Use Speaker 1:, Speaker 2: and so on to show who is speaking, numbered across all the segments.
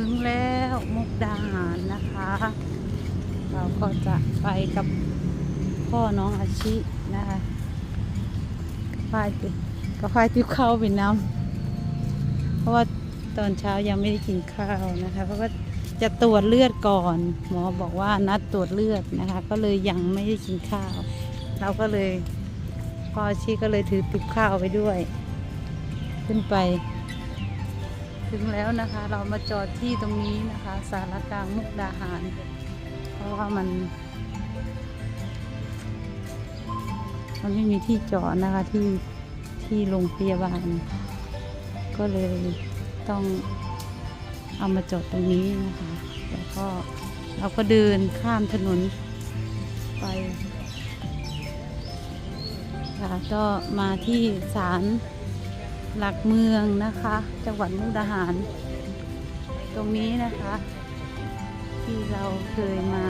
Speaker 1: ถึงแล้วมุกดาหารนะคะ เราก็จะไปกับพ่อน้องอาชินะคะพายติก็พายติบข้าวไปน้ำเพราะว่าตอนเช้ายังไม่ได้กินข้าวนะคะ เพราะว่าจะตรวจเลือดก่อน หมอบอกว่านัดตรวจเลือดนะคะ ก็เลยยังไม่ได้กินข้าว เราก็เลยพ่ออาชิก็เลยถือติบข้าวไปด้วย ขึ้นไป ถึงแล้วนะคะ เรามาจอดที่ตรงนี้นะคะ สารกลางมุกดาหาร เพราะว่ามันมันไม่มีที่จอดนะคะที่ที่โรงพยาบาล ก็เลยต้องเอามาจอดตรงนี้นะคะแล้วก็เราก็เดินข้ามถนนไปค่ะก็มาที่ศาล หลักเมืองนะคะ จังหวัดมุกดาหาร ตรงนี้นะคะ ที่เราเคยมา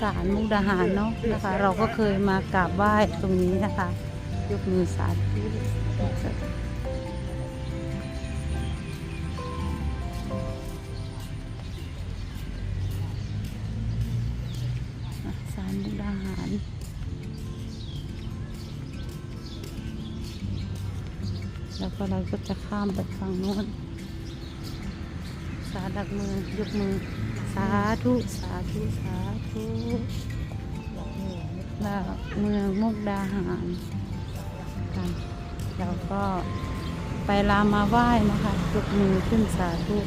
Speaker 1: ศาลมุกดาหารเนาะนะคะ เราก็เคยมากราบไหว้ตรงนี้นะคะ ยกมือสาธุ ก็เราก็จะข้ามไปฝั่งโน้นสาดักมือยกมือ สาธุ สาธุ สาธุแล้วเมืองมุกดาหารค่ะเราก็ไปลามาไหว้นะคะยกมือขึ้นสาธุ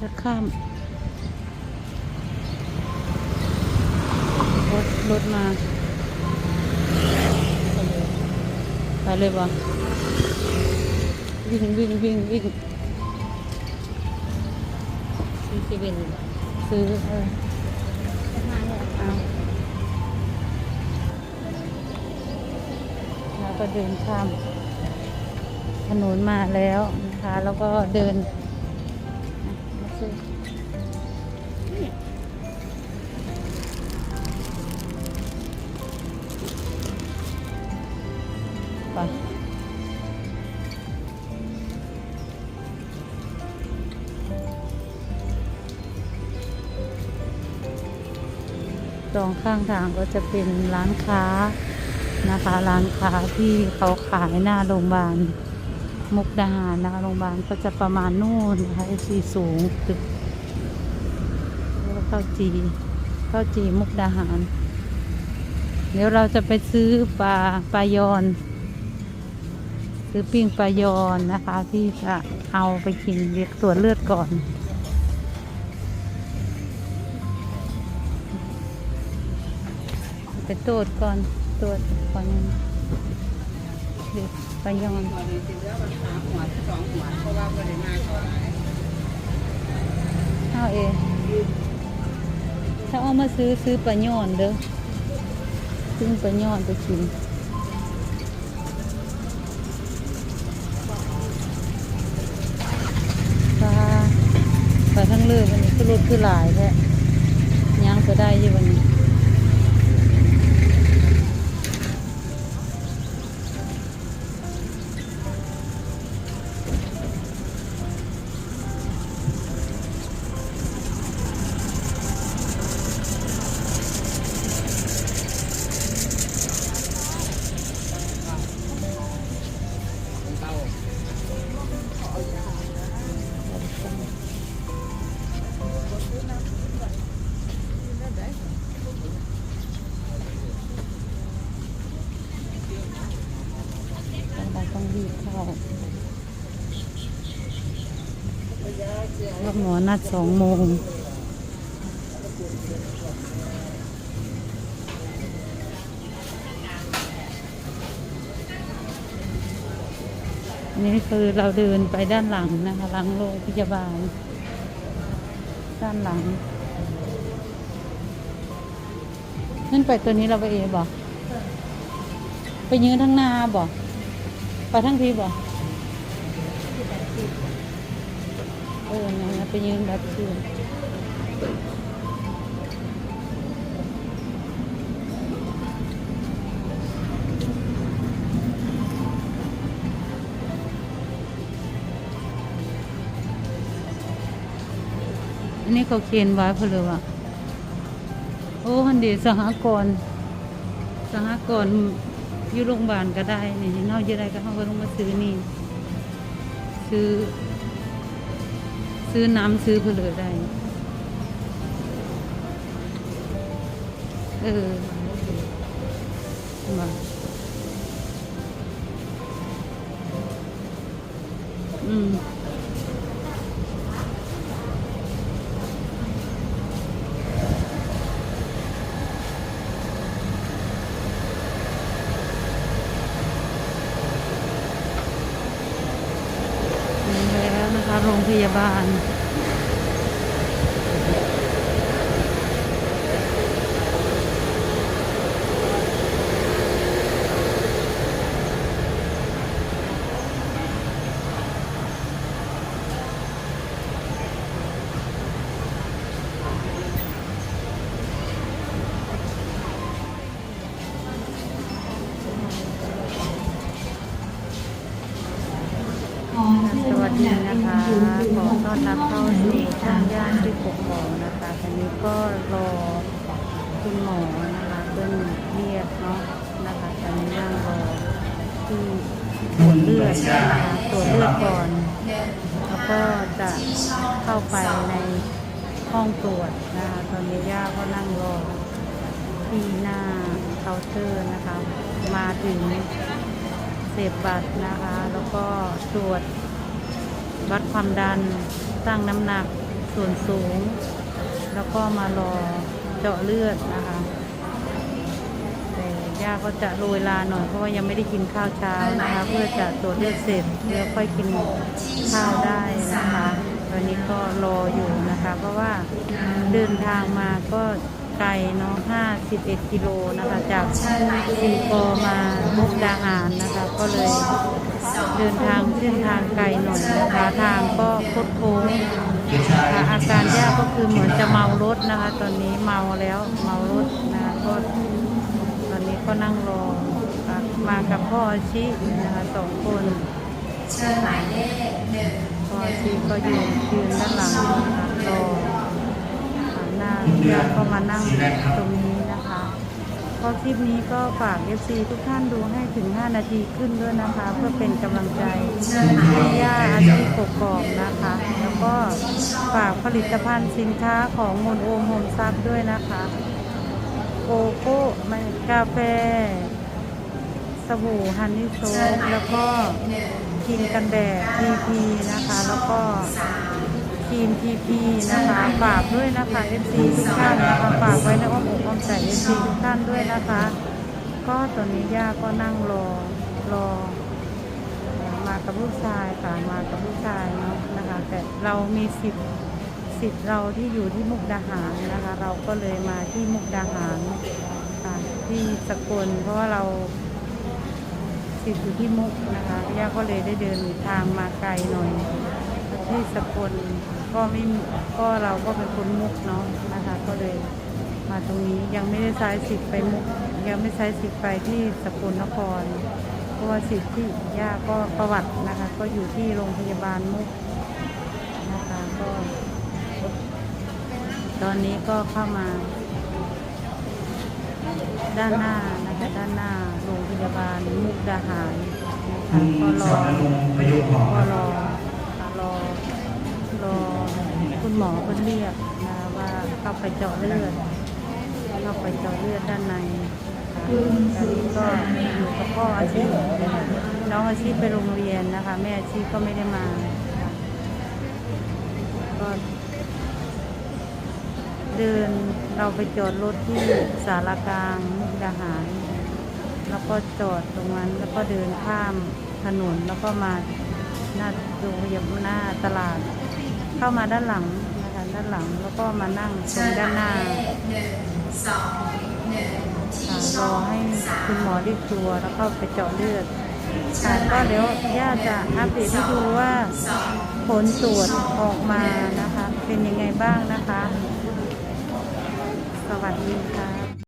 Speaker 1: จะข้ามรถรถมา ไปเลยบ่วิ่งวิ่งวิ่งวิ่ง
Speaker 2: ซื้อเซเว่น
Speaker 1: ซื้อเออ
Speaker 2: มาเลย
Speaker 1: เอาแล้วก็เดินข้ามถนนมาแล้วนะคะแล้วก็เดินมาซื้อ ไปตรงข้างทางก็จะเป็นร้านค้านะคะ ร้านค้าที่เขาขายหน้าโรงพยาบาลมุกดาหารนะคะโรงพยาบาลก็จะประมาณนู่นนะคะสีสูงตึกแล้วข้าวจีข้าวจีมุกดาหาร เดี๋ยวเราจะไปซื้อปลาปลายอน ซื้อปิ้งปลายอนนะคะ ที่จะเอาไปกินเรียกตรวจเลือดก่อน ไปตรวจก่อนตรวจก่อนเด็กปลายอน
Speaker 2: เลยจริงแล้วมันสาวสอาวเอ
Speaker 1: งถ้าเอามาซื้อซื้อปลายอนเด้อซื้อปลายอนไปกิน ทั้งเลือวันนี้ก็รถคือหลายแท้ย่างก็ได้ยี่วันนี้ แล้วหมอนัดสองโมงนนี้คือเราเดินไปด้านหลังนะคะหลังโรงพยาบาล ด้านหลังนั่นไปตัวนี้เราไปเอบอกไปยืนทั้งหน้าบอกไปทั้งทีบอก เออนะไปยืนรับคืนอันนี้เขาเขียนไว้เพลยว่ะโอ้ฮันดีสหกรณ์สหกรณ์อยู่โรงพยาบาลก็ได้นี่น่าเยอะได้ก็เขาก็ลงมาซื้อนี่ซื้อ ซื้อน้ำซื้อเพนเลยได้ เออมาอืม ถึงแล้วนะคะโรง พยาบาล สวัสดีนะคะขอต้อนรับเข้าสู่ช่องย่านที่ปกครองนะคะตอนนี้ก็รอคุณหมอนะคะเพิ่อนเรียกเนาะนะคะตอนนี้ยังรอที่ตรวจเลือดนะคะตรวจเลือดก่อน แล้วก็จะเข้าไปในห้องตรวจนะคะตอนนี้ย่าก็นั่งรอที่หน้าเคาน์เตอร์นะคะ มาถึงเสพบัตรนะคะ แล้วก็ตรวจ วัดความดันตั้งน้ำหนักส่วนสูง แล้วก็มารอเจาะเลือดนะคะแต่ย่าก็จะโรยลาหน่อยเพราะว่ายังไม่ได้กินข้าวเช้านะคะ เพื่อจะตรวจเลือดเสร็จแล้วค่อยกินข้าวได้นะคะตอนนี้ก็รออยู่นะคะ เพราะว่าเดินทางมาก็ไกลเนาะ51กิโลนะคะ จากสีกอมามุกดาหารนะคะ ก็เลย เดินทางเส้นทางไกลหน่อยนะคะทางก็คดโค้งค่ะอาการยากก็คือเหมือนจะเมารถนะคะ ตอนนี้เมาแล้วเมารถนะคะก็ตอนนี้ก็นั่งรอค่ะมากับพ่ออาชินะคะสองคน
Speaker 3: เชิญหมายเลขหนึ่ง
Speaker 1: พ่ออาชิก็ยืนยืนด้านหลังนะคะรอหันหน้าญาติก็มานั่งตรงนี้นะคะ ก็คลิปนี้ก็ฝาก FC ทุกท่านดูให้ถึง 5 นาทีขึ้นด้วยนะคะ เพื่อเป็นกำลังใจให้ย่าอาชีพกกอกนะคะ แล้วก็ฝากผลิตภัณฑ์สินค้าของมนโอมโฮมซับด้วยนะคะโกโก้มันกาแฟ สบู่ฮันนี่โซแล้วก็ครีมกันแดดทีพีนะคะ แล้วก็ ครีมทีพีนะคะฝากด้วยนะคะ FC ทุกท่านนะคะฝากไว้ในอ้อมอกอ้อมใจ FC ทุกท่านด้วยนะคะ ก็ตอนนี้ย่าก็นั่งรอรอมากับลูกชายค่ะมากับลูกชายเนาะนะคะ แต่เรามีสิทธิ์สิทธิ์เราที่อยู่ที่มุกดาหารนะคะ เราก็เลยมาที่มุกดาหารค่ะที่สกลเพราะว่าเราสิทธิ์อยู่ที่มุกนะคะย่าก็เลยได้เดินทางมาไกลหน่อยที่สกล ก็ไม่มีก็เราก็เป็นคนมุกเนาะนะคะ ก็เลยมาตรงนี้ยังไม่ได้ใช้สิทธิ์ไปมุก ยังไม่ใช้สิทธิ์ไปที่สกลนคร เพราะว่าสิทธิ์ที่ย่าก็ประวัตินะคะ ก็อยู่ที่โรงพยาบาลมุกนะคะก็ ตอนนี้ก็เข้ามา ด้านหน้านะคะด้านหน้าโรงพยาบาลมุกดาหารนะคะ
Speaker 4: คุณ
Speaker 1: ก็ร
Speaker 4: ส
Speaker 1: อ
Speaker 4: อนนงค์ประยุกต์หอ
Speaker 1: ก็รอ หมอเพิ่นเรียกนะว่าเข้าไปเจาะเลือดเข้าไปเจาะเลือดด้านในค่ะตอนนี้ก็อยู่กับพ่ออาชีพน้องอาชีพไปโรงเรียนนะคะ แม่อาชีพก็ไม่ได้มาก็เดินเราไปจอดรถที่สารกลางมุกดาหาร แล้วก็จอดตรงนั้นแล้วก็เดินข้ามถนนแล้วก็มาหน้าโรงพยาบาลหน้าตลาด เข้ามาด้านหลัง ด้านหลังแล้วก็มานั่งตรงด้านหน้ารอ
Speaker 3: อ
Speaker 1: ให้คุณหมอรีบตัว แล้วก็ไปเจาะเลือดค่ะก็เดี๋ยวย่าจะอัปเดตให้ดูว่าผลตรวจออกมานะคะ เป็นยังไงบ้างนะคะ สวัสดีค่ะ